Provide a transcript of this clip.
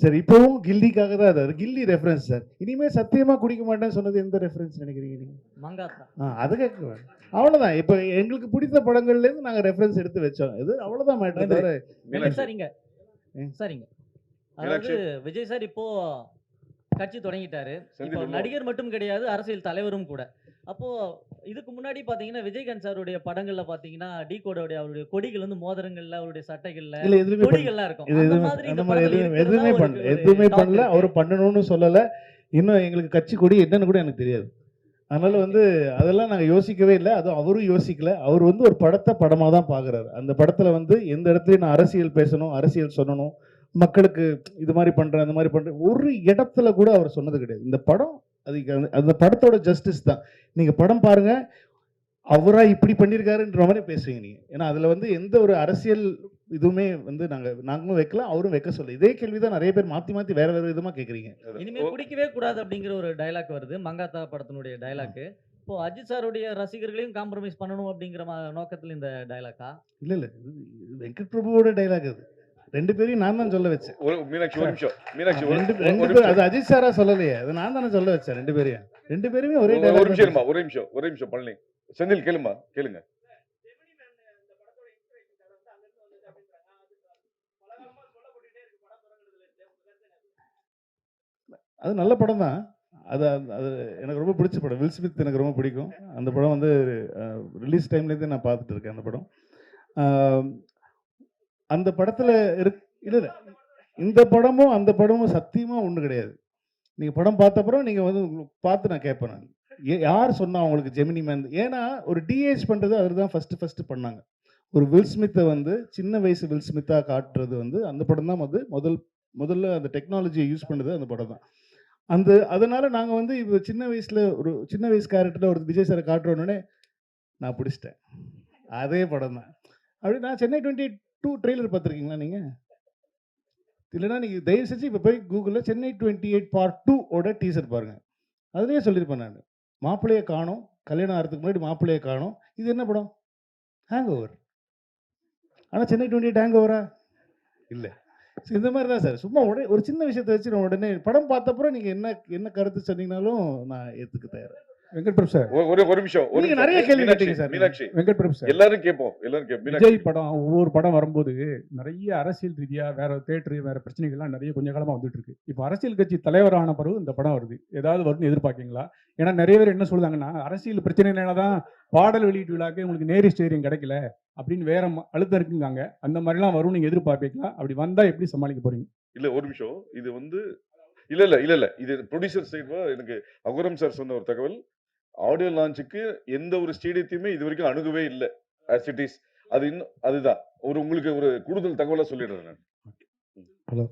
Sir இப்பவும் கில்லிக்காக தான் அது கில்லி ரெஃபரன்ஸ் சார். இனிமே சத்தியமா குடிக்க மாட்டேன்னு சொன்னது எந்த ரெஃபரன்ஸ் நினைக்கிறீங்க நீங்க? மங்காத்தா. ஆ அது கேட்க வேண்டாம் அவ்வளவுதான். இப்போ எங்களுக்கு பிடித்த படங்கள்ல இருந்து நாங்க ரெஃபரன்ஸ் எடுத்து வச்சோம். இது அவ்வளவுதான் மேட்டர் தவிர வெங்கட் சார் இங்க ம். சார் இங்க அதாவது விஜய் சார் இப்போ கட்சி தொடங்கிட்டாரு. இப்போ நடிகர் மட்டும் கிடையாது அரசியல் தலைவரும் கூட. அப்போ இதுக்கு முன்னாடி பாத்தீங்கன்னா விஜயகாந்த் சாருடைய படங்கள்ல பாத்தீங்கன்னா டி கோடோடைய அவருடைய கொடிகள் வந்து மோதிரங்கள்ல அவருடைய சட்டைகள்ல. கொடிகள்லாம் இருக்கும். இது எதுவுமே பண்ணல எதுவுமே பண்ணல. அவர் பண்ணணும்னு சொல்லல. இன்னும் எங்களுக்கு கட்சி கொடி என்னன்னு கூட எனக்கு தெரியாது. அதனால வந்து அதெல்லாம் நாங்க யோசிக்கவே இல்லை. அதுவும் அவரும் யோசிக்கல. அவர் வந்து ஒரு படத்தை படமா தான் பாக்குறாரு. அந்த படத்துல வந்து எந்த இடத்துலயும் நான் அரசியல் பேசணும் அரசியல் சொல்லணும். மக்களுக்கு இது மாதிரி பண்றேன் அந்த மாதிரி பண்றேன். ஒரு இடத்துல கூட அவர் சொன்னது கிடையாது. இந்த படம் அதுக்கு அந்த- படத்தோட ஜஸ்டிஸ் தான். நீங்க படம் பாருங்க அவரா இப்படி பண்ணியிருக்காருன்ற மாதிரி பேசுவீங்க நீங்க. ஏன்னா அதுல வந்து எந்த ஒரு அரசியல் இதுவுமே வந்து நாங்க நாங்களும் வைக்கல அவரும் வைக்க சொல்ல இதே கேள்விதான் நிறைய பேர் மாத்தி மாத்தி வேற வேற விதமா கேக்குறீங்க. இனிமே குடிக்கவே கூடாது அப்படிங்கிற ஒரு டயலாக் வருது. மங்காத்தா படத்தினுடைய டயலாக் இப்போ அஜித் சாருடைய ரசிகர்களையும் காம்ப்ரமைஸ் பண்ணணும் அப்படிங்கிற நோக்கத்துல இந்த டயலாக்கா இல்ல இல்ல. வெங்கட் பிரபுவோட டைலாக் அது. ரெண்டு பேரையும் நான் தான் சொல்ல வச்சேன். ஒரு மீனாட்சி ஒரு நிமிஷம். மீனாட்சி ரெண்டு ரெண்டு ஒரு பேர் நிமிஷம். அது அஜித் சாரா சொல்லலையே. அது நான் தானே சொல்ல வச்சேன் ரெண்டு பேரையும். ரெண்டு பேருமே ஒரே ஒரு- நிமிஷம் ஒரு நிமிஷம் ஒரு நிமிஷம் பழனி. செந்தில் கேளுமா கேளுங்க. அது நல்ல படம் தான். அது அது- எனக்கு ரொம்ப பிடிச்ச படம். வில் ஸ்மித் எனக்கு ரொம்ப பிடிக்கும். அந்த படம் வந்து ரிலீஸ் டைம்லேருந்தே நான் பார்த்துட்டு இருக்கேன் அந்த படம். அந்த படத்தில் இருக் இல்லை இல்லை. இந்த படமும் அந்த படமும் சத்தியமாக ஒன்று கிடையாது. நீங்கள் படம் பார்த்த அப்புறம் நீங்கள் வந்து உங்களுக்கு பார்த்து நான் கேட்பேன் நான். ஏ- யார் சொன்னா அவங்களுக்கு ஜெமினி மேன் ஏன்னா ஒரு டிஏஜ் பண்ணுறது அதில் தான் ஃபஸ்ட்டு ஃபஸ்ட்டு பண்ணாங்க. ஒரு வில் ஸ்மித்தை வந்து சின்ன வயசு வில் ஸ்மித்தாக காட்டுறது வந்து அந்த படம் தான் வந்து முதல் முதல்ல அந்த டெக்னாலஜியை யூஸ் பண்ணது அந்த படம் தான். அந்த அதனால் நாங்கள் வந்து இப்போ சின்ன வயசில் ஒரு சின்ன வயசு கேரக்டரில் ஒரு விஜய் சாரை காட்டுறோன்னே நான் பிடிச்சிட்டேன். அதே படம் தான். அப்படி நான் சென்னை டுவெண்ட்டி டூ ட்ரெய்லர் பார்த்துருக்கீங்களா நீங்கள் இல்லைன்னா நீங்கள் தயவு செஞ்சு இப்போ போய் கூகுளில் Chennai twenty eight part two ஓட டீசர் பாருங்கள் அதுலேயே சொல்லியிருப்பேன் நான். மாப்பிள்ளையை காணும். கல்யாணம் ஆகிறதுக்கு முன்னாடி மாப்பிள்ளையை காணோம். இது என்ன படம்? ஹேங் ஓவர் ஆனால் சென்னை டுவெண்ட்டி எயிட் ஹேங் ஓவரா இல்லை. ஸோ இந்த மாதிரி தான் சார். சும்மா உடனே ஒரு சின்ன விஷயத்தை வச்சு நான் உடனே படம் பார்த்தப்பறம் நீங்கள் என்ன என்ன கருத்து சொன்னீங்கனாலும் நான் ஏற்றுக்க தயாராக வெங்கட் பிரபு சார் ஒரு- ஒரு நிமிஷம் ஒரு. நிறைய கேள்வி கேட்டீங்க சார். மீனாட்சி. வெங்கட் பிரபு சார். எல்லாரும் கேட்போம் எல்லாரும் கேட்போம். விஜய் படம் ஒவ்வொரு படம் வரும்போது நிறைய அரசியல் ரீதியா வேற தேட்டரு வேற பிரச்சனைகள்லாம் நிறைய கொஞ்ச காலமா வந்துட்டு இருக்கு இப்போ அரசியல் கட்சி தலைவரான பிறகு இந்த படம் வருது. ஏதாவது வரும்னு எதிர்பார்க்கீங்களா? ஏன்னா நிறைய பேர் என்ன சொல்றாங்கன்னா அரசியல் பிரச்சனைனால தான் பாடல் வெளியீட்டு விழாக்கு உங்களுக்கு நேரி ஸ்டேரியம் கிடைக்கல அப்படின்னு வேற அழுத்தம் இருக்குங்காங்க. அந்த மாதிரிலாம் வரும் நீங்க எதிர்பார்ப்பீங்களா? அப்படி வந்தா எப்படி சமாளிக்க போறீங்க? இல்ல ஒரு நிமிஷம். இது வந்து இல்ல இல்ல இல்ல இல்ல. இது ப்ரொடியூசர் சைடு எனக்கு அகுரம் சார் சொன்ன ஒரு தகவல். ஆடியோ லான்ச்சுக்கு எந்த ஒரு ஸ்டேடியத்தையுமே இது வரைக்கும் அணுகவே இல்லை. as it is. அது இன்னும் அதுதான். ஒரு உங்களுக்கு ஒரு கூடுதல் தகவலா சொல்லிடுறேன் நான். ஹலோ.